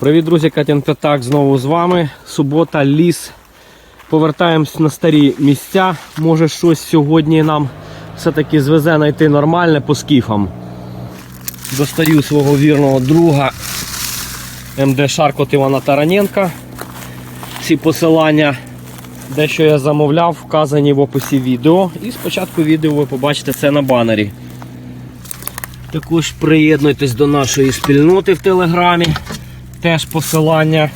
Привіт, друзі, Катін П'ятак знову з вами. Субота, ліс. Повертаємось на старі місця. Може щось сьогодні нам все-таки звезе знайти нормальне по скіфам. Достаю свого вірного друга МД Шаркот Івана Тараненка. Ці посилання, дещо я замовляв, вказані в описі відео. І спочатку відео ви побачите це на банері. Також приєднуйтесь до нашої спільноти в Телеграмі. Теж посилання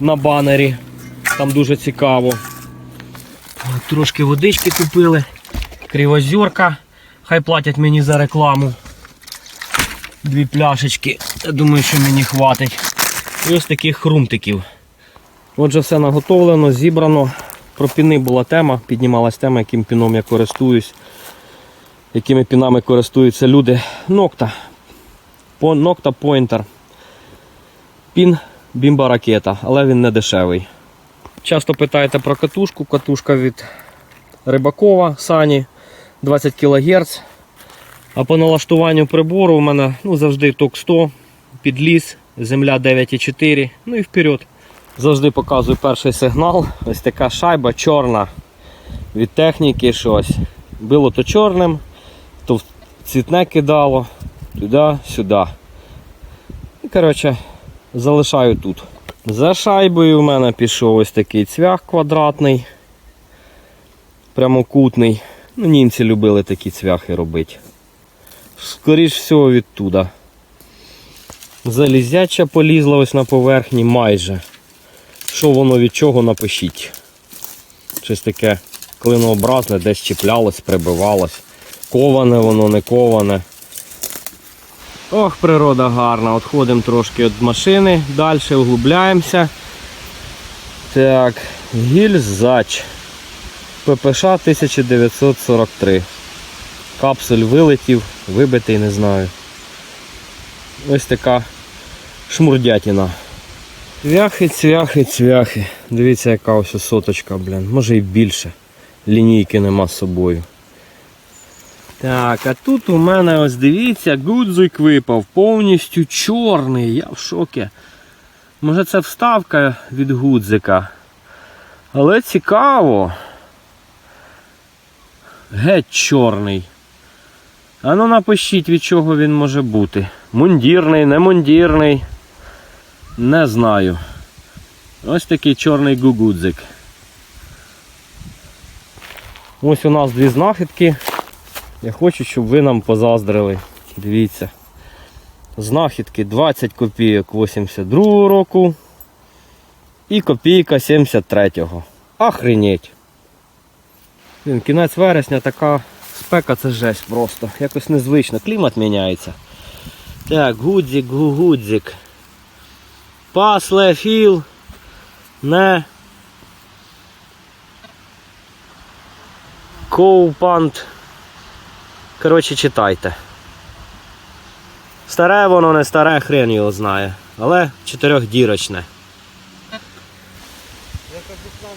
на банері. Там дуже цікаво. Трошки водички купили. Кривозерка. Хай платять мені за рекламу. Дві пляшечки. Я думаю, що мені хватить. І ось таких хрумтиків. Отже, все наготовлено, зібрано. Про піни була тема, піднімалась тема, яким піном я користуюсь, якими пінами користуються люди. Нокта. Nocta Pointer. Пін бімба ракета, але він не дешевий. Часто питаєте про катушку. Катушка від Рибакова Сані 20 кГц. А по налаштуванню прибору у мене ну, завжди ток 100, підліз, земля 9,4, ну і вперед. Завжди показую перший сигнал. Ось така шайба чорна від техніки щось. Було то чорним, то цвітне кидало, туди, сюди. І, коротше, залишаю тут. За шайбою у мене пішов ось такий цвях квадратний, прямокутний. Ну, німці любили такі цвяхи робити. Скоріш всього відтуда. Залізяча полізла ось на поверхні майже. Що воно від чого напишіть. Щось таке клинообразне, десь чіплялось, прибивалось. Коване воно, не коване. Ох, природа гарна. Отходимо трошки від машини, далі углубляємося. Так, гільзач. ППШ 1943. Капсуль вилетів, вибитий, не знаю. Ось така шмурдятіна. Цвяхи, цвяхи, цвяхи. Дивіться, яка ось соточка, блін. Може і більше. Лінійки нема з собою. Так, а тут у мене ось дивіться, гудзик випав, повністю чорний. Я в шокі. Може це вставка від гудзика. Але цікаво. Геть чорний. А ну напишіть, від чого він може бути. Мундірний, не мундірний. Не знаю. Ось такий чорний гугудзик. Ось у нас дві знахідки. Я хочу, щоб ви нам позаздрили. Дивіться. Знахідки 20 копійок 82 року і копійка 73-го. Охренеть. Кінець вересня така спека це жесть просто. Якось незвично. Клімат міняється. Так, гудзик, гугудзик. Пасле філ. Не. Коупант. Коротше, читайте. Старе воно не старе, хрен його знає. Але чотирьохдірочне.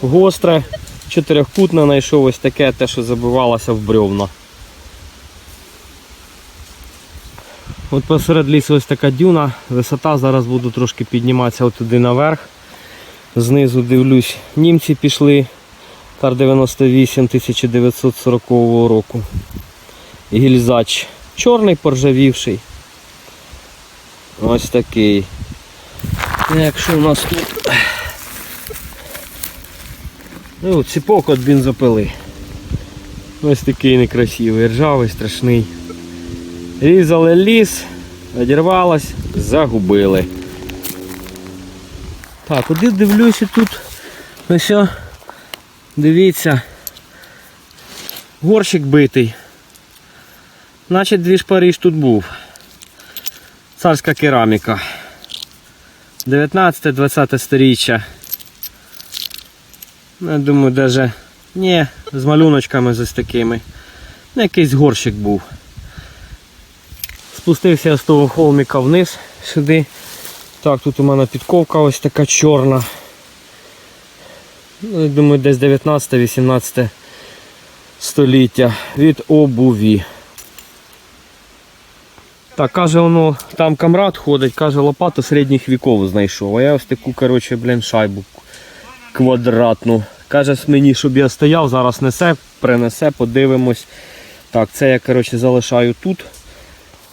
Гостре, чотирьохкутне знайшов ось таке, те, що забивалося в бревна. От посеред лісу ось така дюна, висота, зараз буду трошки підніматися отуди наверх. Знизу дивлюсь, німці пішли. Тар 98 1940 року. Гільзач чорний поржавівший. Ось такий. Якщо у нас тут ну, ціпок від бензопили. Ось такий некрасивий, ржавий, страшний. Різали ліс, одірвалось, загубили. Так, куди дивлюся тут ось, дивіться, горщик битий. Значить дві Париж тут був. Царська кераміка. 19-20 сторіччя. Я думаю, даже ні, з малюночками з такими. Ну, Якийсь горщик був. Спустився я з того холміка вниз сюди. Так, тут у мене підковка ось така чорна. Ну, я думаю, десь 19-18 століття від обуві. Так, каже, воно, там камрад ходить, каже, лопату середніх віков знайшов. А я ось таку, коротше, блін, шайбу квадратну. Каже мені, щоб я стояв, зараз несе, принесе, подивимось. Так, це я, коротше, залишаю тут.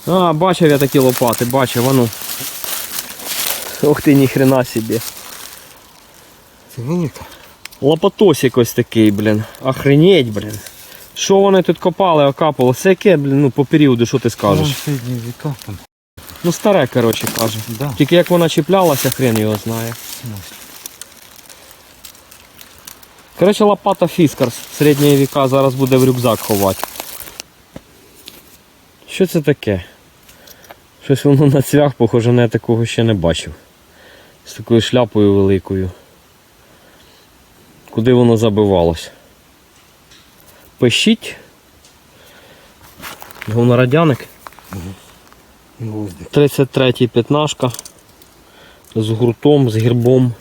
А, бачив я такі лопати, бачив, воно. Ох ти, ніхрена собі. Це. Лопатосик ось такий, блін. Охренеть, блін. Що вони тут копали, окапали? Це яке, блін, ну по періоду, що ти скажеш? Там. Ну старе, коротше, каже. Да. Тільки як вона чіплялася, хрен його знає. Ну. Коротше, лопата Фіскарс середньої віка зараз буде в рюкзак ховати. Що це таке? Щось воно на цвях, похоже, я такого ще не бачив. З такою шляпою великою. Куди воно забивалось? Пишіть. Говнорадяник. Гвоздик. 33 п'ятнашка з гуртом, з гербом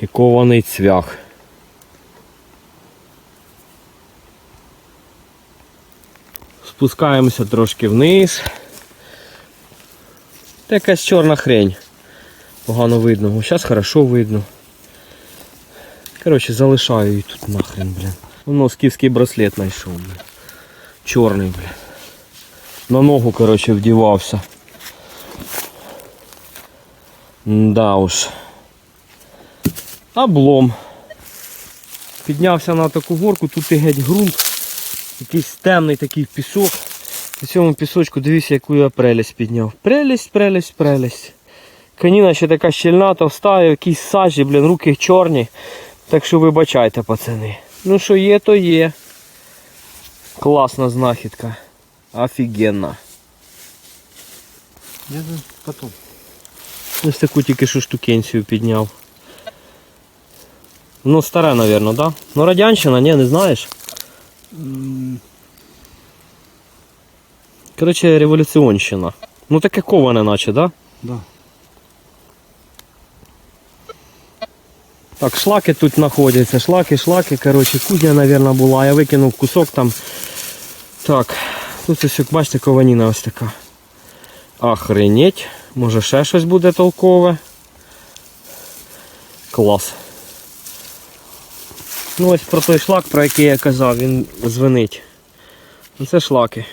і кований цвях. Спускаємося трошки вниз. Та якась чорна хрень. Погано видно. Зараз хорошо видно. Коротше, залишаю її тут нахрен, блін. Воно скіфський браслет знайшов, блін. Чорний, блін. На ногу, коротше, вдівався. Да уж. Облом. Піднявся на таку горку, тут і геть ґрунт. Якийсь темний такий пісок. На цьому пісочку дивіться, яку я прелість підняв. Прелість, прелість, прелість. Каніна ще така щільна, товста, якісь сажі, блін, руки чорні. Так що вибачайте, пацани. Ну що є, то є. Класна знахідка. Офігенна. Я потом. Ось таку тільки що штукенцію підняв. Ну, старе, мабуть, да? Ну, радянщина, ні, не знаєш. Коротше, революціонщина. Ну таке коване, наче, да? Да. Так, шлаки тут знаходяться. Шлаки, шлаки, коротше, кузня, мабуть, була. Я викинув кусок там. Так, тут ось, як бачите, кованіна ось така. Охренеть. Може ще щось буде толкове. Клас. Ну ось про той шлак, про який я казав, він звенить. Ну, Це шлаки.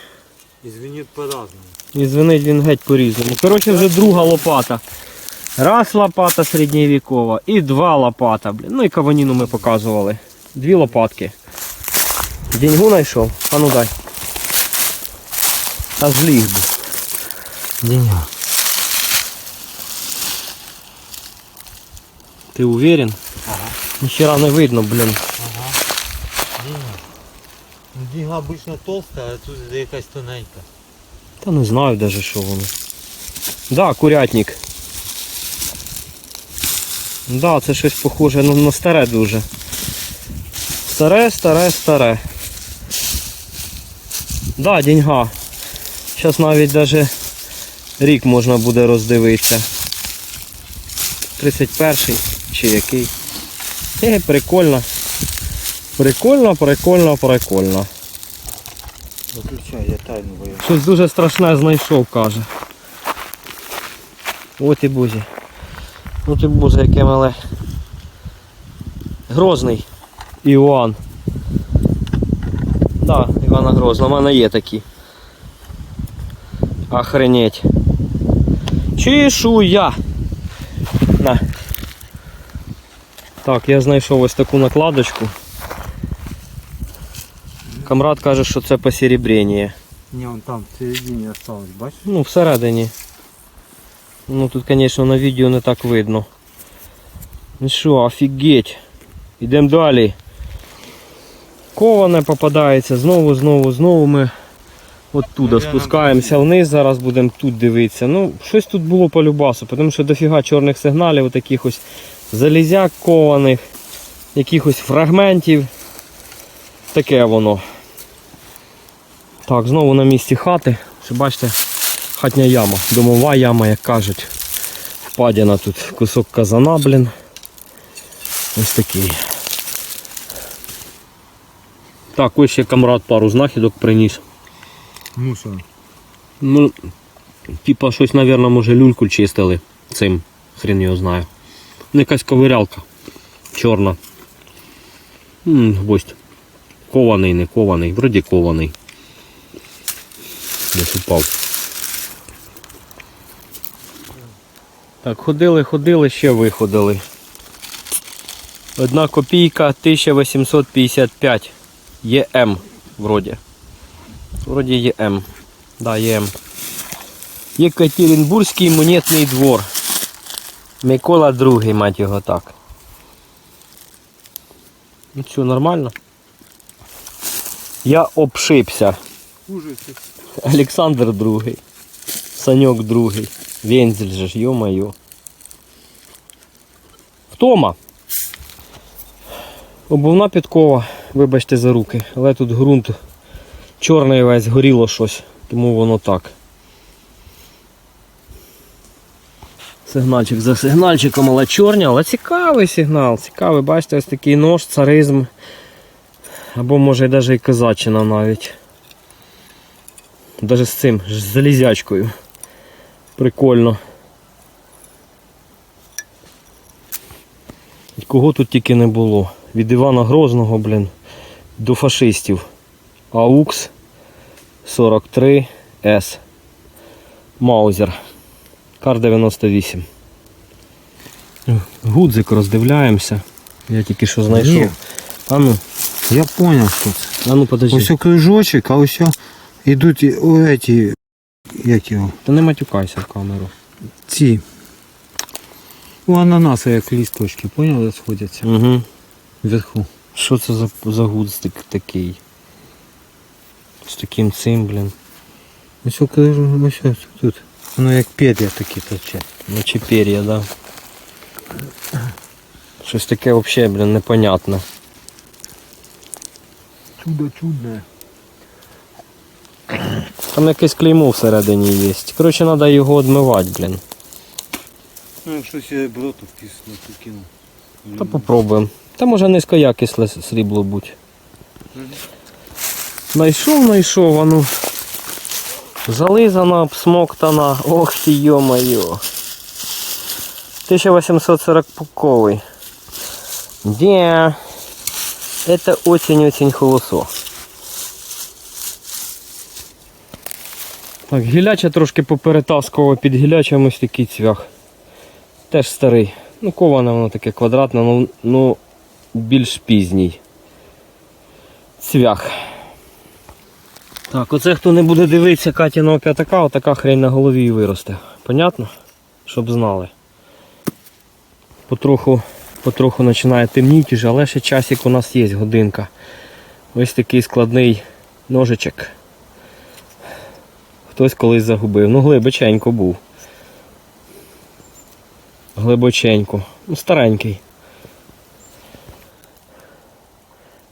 І звенит по-разному. І звенить він геть по-різному. Коротше, вже друга лопата. Раз лопата середньовікова і два лопата. Блін. Ну і каваніну ми показували. Дві лопатки. Деньгу знайшов? А ну дай. Та зліг. Деньга. Ти уверен? Ага. Ніхера не видно, блін. Ага. Деньга. Ну, деньга обычно толстая, а тут якась тоненька. Та не знаю даже що воно. Да, курятник. Да, це щось похоже ну, на старе дуже. Старе, старе, старе. Да, деньга. Зараз навіть даже рік можна буде роздивитися. 31 чи який. Хе, прикольно. Прикольно, прикольно, прикольно. Виключай, я тайну боюсь. Щось дуже страшне знайшов, каже. От і бузі. От і бузі, яке мале. Грозний. Іоанн. Так, да, Івана Грозна, у мене є такі. Охренеть. Чешуя. На. Так, я знайшов ось таку накладочку. Камрад каже, що це посеребрення. Не, он там в середине осталось, бачиш? Ну, всередині. Ну тут, звісно, на відео не так видно. Ну що, офігеть. Йдемо далі. Коване попадається. Знову, знову, знову ми оттуда спускаємося вниз. Зараз будемо тут дивитися. Ну, щось тут було по любасу, тому що дофіга чорних сигналів, таких ось залізяк кованих, якихось фрагментів. Таке воно. Так, знову на місці хати. Що бачите, хатня яма, домова яма, як кажуть. Впадіна тут кусок казана, блін. Ось такий. Так, ось ще камрад пару знахідок приніс. Ну що? Ну, Типа щось, мабуть, може люльку чистили цим. Хрен його знаю. Ну, якась ковирялка. Чорна. М, Гвоздь. Кований, не кований. Вроді кований. Десь упав. Так, ходили, ходили, ще виходили. Одна копійка 1855. ЄМ вроді. Вроді ЄМ. Да, ЄМ. Єкатеринбурзький монетний двор. Микола II, мать його так. Ну що, нормально? Я обшибся. Ужасы. Олександр II. Саньок II. Вензель же ж, ё-моё. Втома. Обувна підкова, вибачте за руки, але тут ґрунт чорний весь, горіло щось, тому воно так. Сигнальчик за сигнальчиком, але чорні, але цікавий сигнал, цікавий, бачите, ось такий нож, царизм. Або може навіть і козаччина навіть. Даже з цим, з залізячкою. Прикольно. І Кого тут тільки не було. Від Івана Грозного, блін, до фашистів. Аукс 43 С. Маузер. Кар 98. Гудзик роздивляємося. Я тільки що знайшов. Ні. А ну, Я понял, что це. а ну подожди. Ось кружочек, а ось йдуть і- о, эти, як його, Та не матюкайся в камеру. ці. У ананаса як лісточки, понял, сходяться Угу. вверху. Що це за, за гудзик такий? З таким цим, блін. Ось кружок, ось ось тут. Воно як петля такі торчать. Наче пер'я, да. Щось таке взагалі, блін, непонятне. Чудо чудне. Там якесь клеймо всередині є. Коротше, треба його відмивати, блін. Ну, якщо ще броту втисну, то кину. Та попробуємо. Та може низькоякісне срібло будь. Найшов, найшов, а ну. Зализана, обсмоктана. Ох ти йо-моє. 1840 пуковий. Де? Это очень-очень холосо. Так, гіляча трошки поперетаскував під гілячим ось такий цвях. Теж старий. Ну, коване воно таке квадратне, ну, ну більш пізній. Цвях. Так, оце хто не буде дивитися Катіного п'ятака, отака хрень на голові і виросте. Понятно? Щоб знали. Потроху, потроху починає темніти але ще часик у нас є, годинка. Ось такий складний ножичок. Хтось колись загубив. Ну, глибоченько був. Глибоченько. Ну, старенький.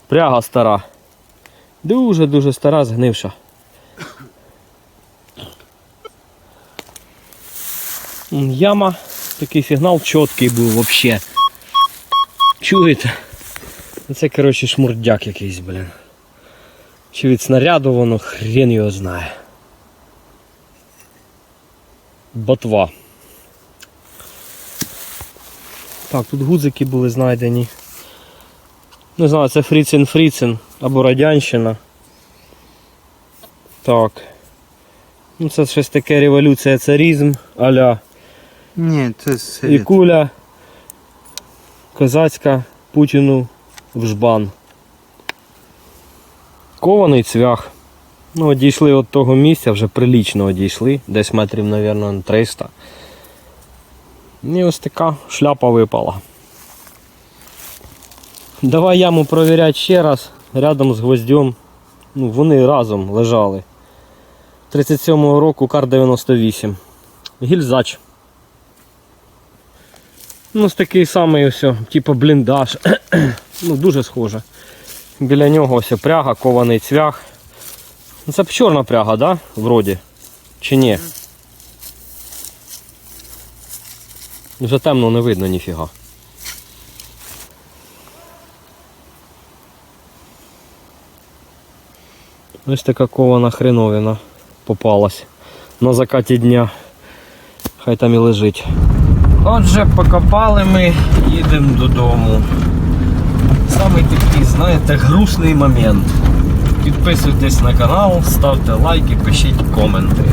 Пряга стара. Дуже-дуже стара, згнивша. Яма, такий сигнал чіткий був взагалі. Чуєте? Це, коротше, шмурдяк якийсь, блін. Чи від снаряду воно хрен його знає. Ботва. Так, тут гудзики були знайдені. Не знаю, це Фріцин Фріцин або Радянщина. Так. Ну це щось таке революція царізм аля Ні, це і куля козацька Путіну в жбан. Кований цвях. Ну, дійшли від того місця, вже прилічно одійшли, десь метрів, мабуть, 300. І ось така шляпа випала. Давай яму провіряти ще раз, рядом з гвоздем. Ну, вони разом лежали. 37-го року кар 98. Гільзач. Ну, ось такий самий ось, типу бліндаж. ну, дуже схоже. Біля нього ось пряга, кований цвях. Ну, Це чорна пряга, да? Вроді. Чи ні? Вже темно не видно ніфіга. Ось така кована хреновина попалась. на закаті дня. Хай там і лежить. Отже, покопали ми, їдемо додому. Самий такий, знаєте, грустний момент. Підписуйтесь на канал, ставте лайки, пишіть коменти.